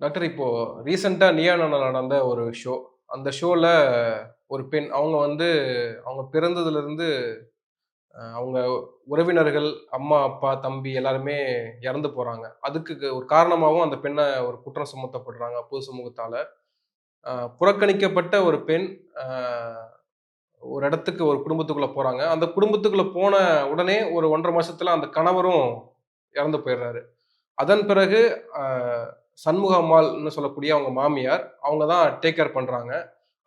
Doctor இப்போ ரீசெண்டாக நியானால நடந்த ஒரு ஷோ. அந்த ஷோவில் ஒரு பெண் அவங்க வந்து அவங்க பிறந்ததுலேருந்து அவங்க உறவினர்கள் அம்மா அப்பா தம்பி எல்லாருமே இறந்து போகிறாங்க அதுக்கு ஒரு காரணமாகவும் அந்த பெண்ணை ஒரு குற்றம் சுமத்தப்படுறாங்க பொது சமூகத்தால். புறக்கணிக்கப்பட்ட ஒரு பெண் ஒரு இடத்துக்கு ஒரு குடும்பத்துக்குள்ளே போகிறாங்க அந்த குடும்பத்துக்குள்ளே போன உடனே ஒரு ஒன்றரை மாதத்தில் அந்த கணவரும் இறந்து போயிடுறாரு அதன் பிறகு சண்முக அம்மாள்னு சொல்லக்கூடிய அவங்க மாமியார் அவங்க தான் டேக் கேர் பண்ணுறாங்க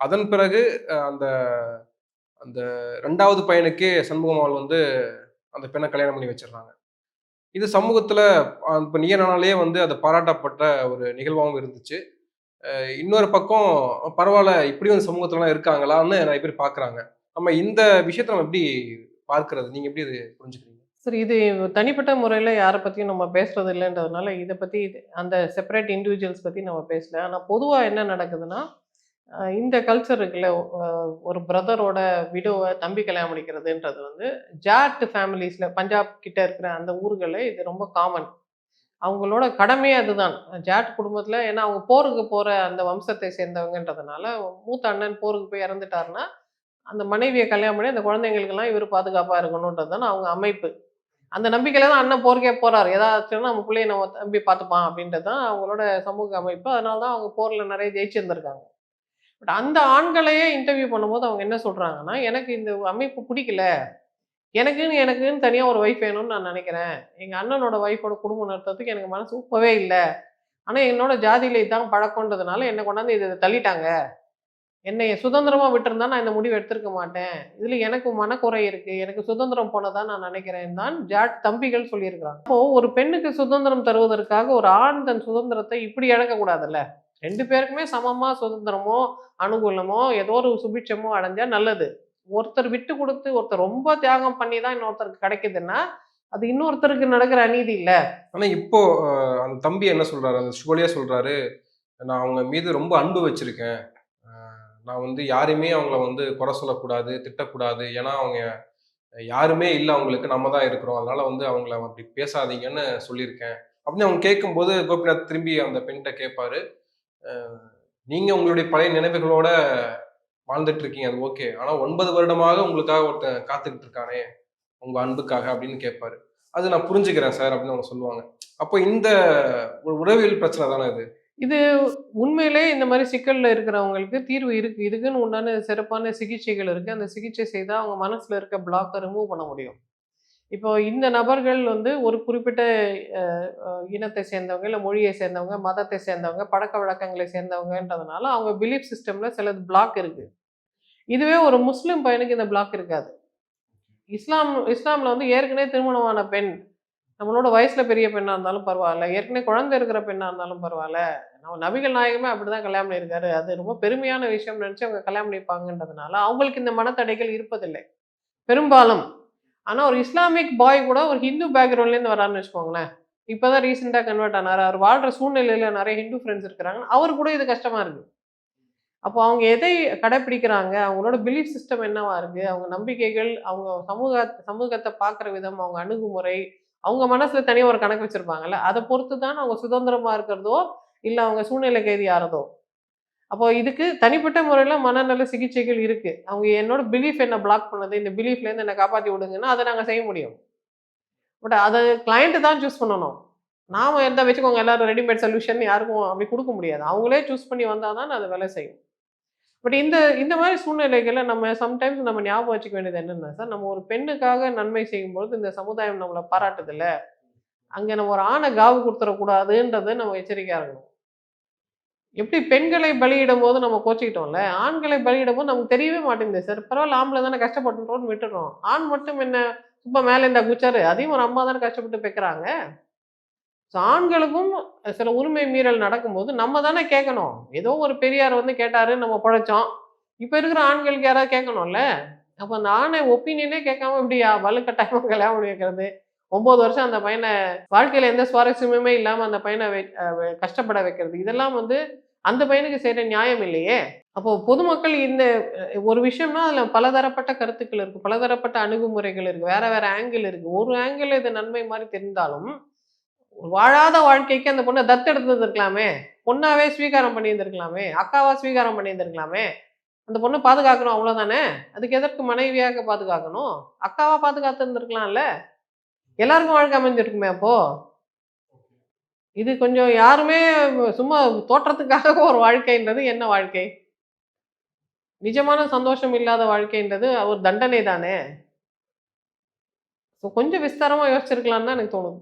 அதன் பிறகு அந்த அந்த ரெண்டாவது பையனுக்கே சண்முகம்மாள் வந்து அந்த பெண்ணை கல்யாணம் பண்ணி வச்சிடுறாங்க. இது சமூகத்தில் இப்போ நீயனாலே வந்து அது பாராட்டப்பட்ட ஒரு நிகழ்வாகவும் இருந்துச்சு. இன்னொரு பக்கம் பரவாயில்ல இப்படியும் சமூகத்துலலாம் இருக்காங்களான்னு நிறைய பேர் பார்க்குறாங்க நம்ம இந்த விஷயத்தை நம்ம எப்படி பார்க்கறது? நீங்கள் எப்படி இது புரிஞ்சுக்கிறீங்க? சரி இது தனிப்பட்ட முறையில் யாரை பற்றியும் நம்ம பேசுகிறது இல்லைன்றதுனால இதை பற்றி அந்த செப்பரேட் இண்டிவிஜுவல்ஸ் பற்றி நம்ம பேசல. ஆனால் பொதுவாக என்ன நடக்குதுன்னா இந்த கல்ச்சர் இருக்குல்ல ஒரு பிரதரோட விடோவை தம்பி கல்யாணம் முடிக்கிறதுன்றது வந்து ஜாட் ஃபேமிலிஸில் பஞ்சாப் கிட்ட இருக்கிற அந்த ஊர்களில் இது ரொம்ப காமன் அவங்களோட கடமையே அதுதான். ஜாட் குடும்பத்தில் ஏன்னா அவங்க போருக்கு போகிற அந்த வம்சத்தை சேர்ந்தவங்கன்றதுனால மூத்த அண்ணன் போருக்கு போய் இறந்துட்டாருன்னா அந்த மனைவியை கல்யாணம் பண்ணி அந்த குழந்தைங்களுக்கெல்லாம் இவர் பாதுகாப்பாக இருக்கணுன்றது தான் அவங்க அமைப்பு. அந்த நம்பிக்கையில தான் அண்ணன் போருக்கே போறாரு. ஏதாச்சும் நம்ம பிள்ளைய நம்ம தம்பி பார்த்துப்பான் அப்படின்றது தான் அவங்களோட சமூக அமைப்பு. அதனால தான் அவங்க போரில் நிறைய ஜெயிச்சிருந்திருக்காங்க. பட் அந்த ஆண்களையே இன்டர்வியூ பண்ணும்போது அவங்க என்ன சொல்றாங்கன்னா எனக்கு இந்த அமைப்பு பிடிக்கல. எனக்குன்னு எனக்குன்னு தனியாக ஒரு ஒய்ஃப் வேணும்னு நான் நினைக்கிறேன். எங்கள் அண்ணனோட ஒய்ஃபோட குடும்பம் நடத்துறதுக்கு எனக்கு மனசு ஒப்பவே இல்லை. ஆனால் என்னோட ஜாதியில இதான் பழக்கன்றதுனால என்னை கொண்டாந்து இதை தள்ளிட்டாங்க. என்னை சுதந்திரமாக விட்டுருந்தா நான் இந்த முடிவு எடுத்திருக்க மாட்டேன். இதில் எனக்கு மனக்குறை இருக்குது எனக்கு சுதந்திரம் போனதான் நான் நினைக்கிறேன் தான் ஜாட் தம்பிகள் சொல்லியிருக்கிறாங்க. அப்போ ஒரு பெண்ணுக்கு சுதந்திரம் தருவதற்காக ஒரு ஆண் தன் சுதந்திரத்தை இப்படி இழக்கக்கூடாதுல்ல ரெண்டு பேருக்குமே சமமாக சுதந்திரமோ அனுகூலமோ ஏதோ ஒரு சுபிட்சமோ அடைஞ்சால் நல்லது. ஒருத்தர் விட்டு கொடுத்து ஒருத்தர் ரொம்ப தியாகம் பண்ணி தான் இன்னொருத்தருக்கு கிடைக்குதுன்னா அது இன்னொருத்தருக்கு நடக்கிற அநீதி இல்லை. ஆனால் இப்போ அந்த தம்பி என்ன சொல்றாரு? அந்த ஷோலியா சொல்றாரு நான் அவங்க மீது ரொம்ப அன்பு வச்சிருக்கேன். நான் வந்து யாரையுமே அவங்கள வந்து குறை சொல்லக்கூடாது திட்டக்கூடாது. ஏன்னா அவங்க யாருமே இல்லை அவங்களுக்கு. நம்ம தான் இருக்கிறோம். அதனால வந்து அவங்கள அப்படி பேசாதீங்கன்னு சொல்லியிருக்கேன். அப்படின்னு அவங்க கேட்கும்போது கோபிநாத் திரும்பி அந்த பெண்கிட்ட கேட்பாரு. நீங்கள் உங்களுடைய பழைய நினைவுகளோட வாழ்ந்துட்டு இருக்கீங்க. அது ஓகே. ஆனால் ஒன்பது வருடமாக உங்களுக்காக ஒருத்தன் காத்துக்கிட்டு இருக்கானே உங்கள் அன்புக்காக அப்படின்னு கேட்பாரு. அது நான் புரிஞ்சுக்கிறேன் சார் அப்படின்னு அவங்க சொல்லுவாங்க. அப்போ இந்த ஒரு உறவியல் பிரச்சனை தானே இது? இது உண்மையிலே இந்த மாதிரி சிக்கலில் இருக்கிறவங்களுக்கு தீர்வு இருக்குது இதுக்குன்னு உண்டான சிறப்பான சிகிச்சைகள் இருக்குது அந்த சிகிச்சை செய்தால் அவங்க மனசில் இருக்க பிளாக்கை ரிமூவ் பண்ண முடியும். இப்போ இந்த நபர்கள் வந்து ஒரு குறிப்பிட்ட இனத்தை சேர்ந்தவங்க இல்லை மொழியை சேர்ந்தவங்க மதத்தை சேர்ந்தவங்க பழக்க வழக்கங்களை சேர்ந்தவங்கன்றதுனால அவங்க பிலீஃப் சிஸ்டமில் சிலது பிளாக் இருக்குது இதுவே ஒரு முஸ்லீம் பையனுக்கு இந்த பிளாக் இருக்காது. இஸ்லாம் இஸ்லாமில் வந்து ஏற்கனவே திருமணமான பெண் நம்மளோட வயசுல பெரிய பெண்ணா இருந்தாலும் பரவாயில்ல. ஏற்கனவே குழந்தை இருக்கிற பெண்ணா இருந்தாலும் பரவாயில்ல. நம்ம நபிகள் நாயகமே அப்படிதான் கல்யாணம் பண்ணியிருக்காரு. அது ரொம்ப பெருமையான விஷயம் நினைச்சு அவங்க கல்யாணம் பண்ணிப்பாங்கன்றதுனால அவங்களுக்கு இந்த மனத்தடைகள் இருப்பதில்லை. பெரும்பாலும். ஆனா ஒரு இஸ்லாமிக் பாய் கூட ஒரு ஹிந்து பேக்ரவுண்ட்ல இருந்து வச்சுக்கோங்களேன் வச்சுக்கோங்களேன். இப்பதான் ரீசெண்டா கன்வெர்ட் ஆனார். அவர் வாழ்ற சூழ்நிலையில நிறைய ஹிந்து ஃப்ரெண்ட்ஸ் இருக்கிறாங்க அவர் கூட இது கஷ்டமா இருக்கு. அப்போ அவங்க எதை கடைப்பிடிக்கிறாங்க? அவங்களோட பிலீஃப் சிஸ்டம் என்னவா இருக்கு? அவங்க நம்பிக்கைகள் அவங்க சமூக சமூகத்தை பார்க்குற விதம் அவங்க அணுகுமுறை அவங்க மனசுல தனியாக ஒரு கணக்கு வச்சிருப்பாங்கல்ல அதை பொறுத்து தான் அவங்க சுதந்திரமா இருக்கிறதோ இல்லை அவங்க சூழ்நிலை கைதி ஆறதோ அப்போ இதுக்கு தனிப்பட்ட முறையில் மனநல சிகிச்சைகள் இருக்கு. அவங்க என்னோட பிலீஃப் என்ன பிளாக் பண்ணது இந்த பிலீஃப்லேருந்து என்னை காப்பாற்றி விடுங்கன்னா அதை நாங்கள் செய்ய முடியும். பட் அதை கிளைண்ட்டு தான் சூஸ் பண்ணணும். நாம எந்த வச்சுக்கோங்க எல்லாரும் ரெடிமேட் சொல்யூஷன் யாருக்கும் அப்படி கொடுக்க முடியாது. அவங்களே சூஸ் பண்ணி வந்தால் தான் அது வேலை செய்யும். பட் இந்த இந்த மாதிரி சூழ்நிலைகளை நம்ம சம்டைம்ஸ் நம்ம ஞாபகம் வச்சுக்க வேண்டியது என்னென்னா சார் நம்ம ஒரு பெண்ணுக்காக நன்மை செய்யும்பொழுது இந்த சமுதாயம் நம்மளை பாராட்டுதில்ல. அங்கே நம்ம ஒரு ஆணை காவு கொடுத்துடக்கூடாதுன்றதை நம்ம எச்சரிக்கையாக இருக்கணும். எப்படி பெண்களை பலியிடும் போது நம்ம கோச்சிக்கிட்டோம்ல ஆண்களை பலியிடும் போது நமக்கு தெரியவே மாட்டேங்குது சார். பரவாயில்ல ஆம்பளை தானே கஷ்டப்பட்டுறோம்னு விட்டுறோம் ஆண் மட்டும் என்ன இப்போ மேலே இந்த குச்சாரு அதையும் ஒரு அம்மா தானே கஷ்டப்பட்டு பெக்கிறாங்க. ஸோ ஆண்களுக்கும் சில உரிமை மீறல் நடக்கும்போது நம்ம தானே கேட்கணும். ஏதோ ஒரு பெரியார் வந்து கேட்டாரு நம்ம பழைச்சோம் இப்போ இருக்கிற ஆண்களுக்கு யாராவது கேட்கணும்ல? அப்போ அந்த ஆணை ஒப்பீனியனே கேட்காம இப்படி வலுக்கட்டாயமாக கல்யாணம் வைக்கிறது? ஒம்பது வருஷம் அந்த பையனை வாழ்க்கையில் எந்த சுவாரஸ்யமுமே இல்லாமல் அந்த பையனை வை- கஷ்டப்பட வைக்கிறது. இதெல்லாம் வந்து அந்த பையனுக்கு செய்கிற நியாயம் இல்லையே? அப்போ பொதுமக்கள் இந்த ஒரு விஷயம்னா அதில் பலதரப்பட்ட கருத்துக்கள் இருக்குது பலதரப்பட்ட அணுகுமுறைகள் இருக்குது வேற வேற ஆங்கிள் இருக்குது ஒரு ஆங்கிள் இது நன்மை மாதிரி தெரிந்தாலும் வாழாத வாழ்க்கைக்கு அந்த பொண்ணை தத்தெடுத்து இருந்திருக்கலாமே பொண்ணாவே ஸ்வீகாரம் பண்ணியிருந்திருக்கலாமே. அக்காவா ஸ்வீகாரம் பண்ணியிருந்திருக்கலாமே. அந்த பொண்ணை பாதுகாக்கணும் அவ்வளோதானே அதுக்கு எதற்கு மனைவியாக பாதுகாக்கணும்? அக்காவா பாதுகாத்து இருந்திருக்கலாம்ல எல்லாருக்கும் வாழ்க்கை அமைஞ்சிருக்குமே அப்போ. இது கொஞ்சம் யாருமே சும்மா தோற்றத்துக்காக ஒரு வாழ்க்கைன்றது என்ன வாழ்க்கை? நிஜமான சந்தோஷம் இல்லாத வாழ்க்கைன்றது ஒரு தண்டனை தானே ஸோ கொஞ்சம் விஸ்தாரமாக யோசிச்சிருக்கலாம்னு தான் எனக்கு தோணுது.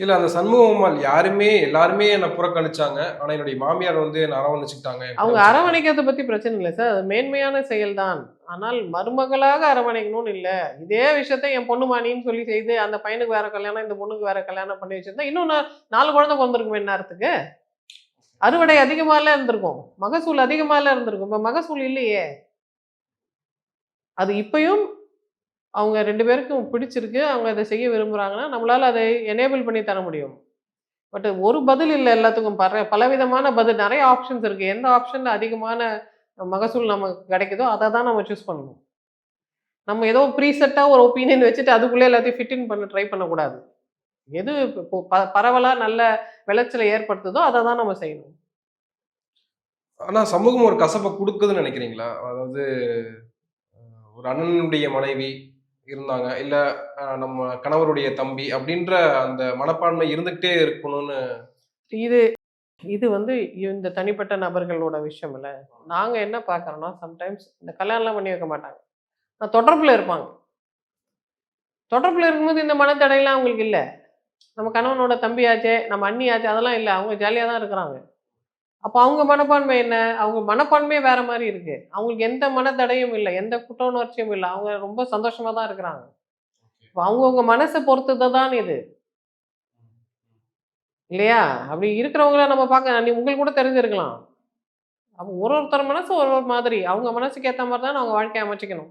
இல்லை அந்த சண்முகம்மாள் யாருமே எல்லாருமே என்னை புறக்கணிச்சாங்க. ஆனால் என்னுடைய மாமியார் வந்து என்னை அரவணைச்சுக்கிட்டாங்க. அவங்க அரவணைக்கிறத பற்றி பிரச்சனை இல்லை சார். அது மேன்மையான செயல்தான். ஆனால் மருமகளாக அரவணைக்கணும்னு இல்லை. இதே விஷயத்த என் பொண்ணு மாணின்னு சொல்லி செய்து அந்த பையனுக்கு வேற கல்யாணம் இந்த பொண்ணுக்கு வேற கல்யாணம் பண்ணி வச்சிருந்தா இன்னும் நாலு குழந்தை பிறந்திருக்கும் நேரத்துக்கு அறுவடை அதிகமாகலாம் இருந்திருக்கும். மகசூல் அதிகமாகலாம் இருந்திருக்கும். இப்போ மகசூல் இல்லையே. அது இப்பயும் அவங்க ரெண்டு பேருக்கும் பிடிச்சிருக்கு அவங்க அதை செய்ய விரும்புகிறாங்கன்னா நம்மளால் அதை எனேபிள் பண்ணி தர முடியும். பட் ஒரு பதில் இல்லை எல்லாத்துக்கும். பல பலவிதமான பதில் நிறைய ஆப்ஷன்ஸ் இருக்குது எந்த ஆப்ஷனில் அதிகமான மகசூல் நமக்கு கிடைக்குதோ அதை தான் நம்ம சூஸ் பண்ணணும். நம்ம ஏதோ ப்ரீசெட்டாக ஒரு ஒப்பீனியன் வச்சுட்டு அதுக்குள்ளே எல்லாத்தையும் ஃபிட்டின் பண்ண ட்ரை பண்ணக்கூடாது. எது இப்போ ப பரவலாக நல்ல விளைச்சலை ஏற்படுத்துதோ அதை தான் நம்ம செய்யணும். ஆனால் சமூகம் ஒரு கசப்பை கொடுக்குதுன்னு நினைக்கிறீங்களா? அதாவது ஒரு அண்ணனுடைய மனைவி இருந்தாங்க. இல்ல நம்ம கணவருடைய தம்பி அப்படின்ற அந்த மனப்பான்மை இருந்துகிட்டே இருக்கணும்னு இது இது வந்து இந்த தனிப்பட்ட நபர்களோட விஷயம் இல்லை. நாங்கள் என்ன பார்க்குறோன்னா சம்டைம்ஸ் இந்த கல்யாணம்லாம் பண்ணி வைக்க மாட்டாங்க. நான் தொடர்பில் இருப்பாங்க. தொடர்பில் இருக்கும்போது இந்த மனத்தடையெல்லாம் அவங்களுக்கு இல்லை. நம்ம கணவனோட தம்பியாச்சே நம்ம அண்ணியாச்சே அதெல்லாம் இல்லை. அவங்க ஜாலியாக தான் இருக்கிறாங்க. அப்போ அவங்க மனப்பான்மை என்ன? அவங்க மனப்பான்மையே வேற மாதிரி இருக்கு. அவங்களுக்கு எந்த மனத்தடையும் இல்லை எந்த குற்ற உணர்ச்சியும் இல்லை. அவங்க ரொம்ப சந்தோஷமா தான் இருக்கிறாங்க. இப்போ அவங்கவுங்க மனசை பொறுத்தது தான் இது. இல்லையா? அப்படி இருக்கிறவங்கள நம்ம பார்க்க நீ உங்களுக்கு கூட தெரிஞ்சிருக்கலாம். அப்போ ஒரு ஒருத்தர் மனசு ஒரு ஒரு மாதிரி. அவங்க மனசுக்கு ஏற்ற மாதிரி தான் அவங்க வாழ்க்கையை அமைச்சிக்கணும்.